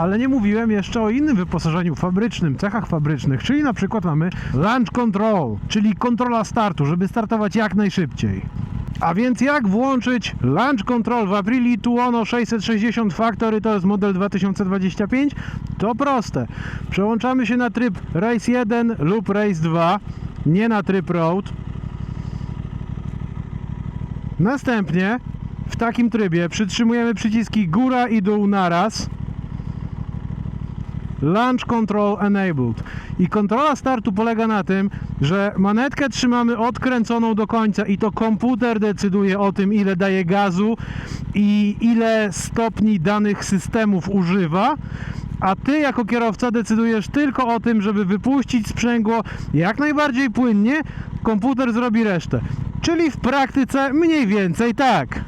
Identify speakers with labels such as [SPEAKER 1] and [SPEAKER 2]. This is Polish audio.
[SPEAKER 1] Ale nie mówiłem jeszcze o innym wyposażeniu fabrycznym, cechach fabrycznych, czyli na przykład mamy launch control, czyli kontrola startu, żeby startować jak najszybciej. A więc jak włączyć Launch Control w Aprili Tuono 660 Factory, to jest model 2025? To proste. Przełączamy się na tryb Race 1 lub Race 2, nie na tryb Road. Następnie w takim trybie przytrzymujemy przyciski góra i dół naraz. Launch Control Enabled. I kontrola startu polega na tym, że manetkę trzymamy odkręconą do końca i to komputer decyduje o tym, ile daje gazu i ile stopni danych systemów używa. A ty jako kierowca decydujesz tylko o tym, żeby wypuścić sprzęgło jak najbardziej płynnie, komputer zrobi resztę. Czyli w praktyce mniej więcej tak.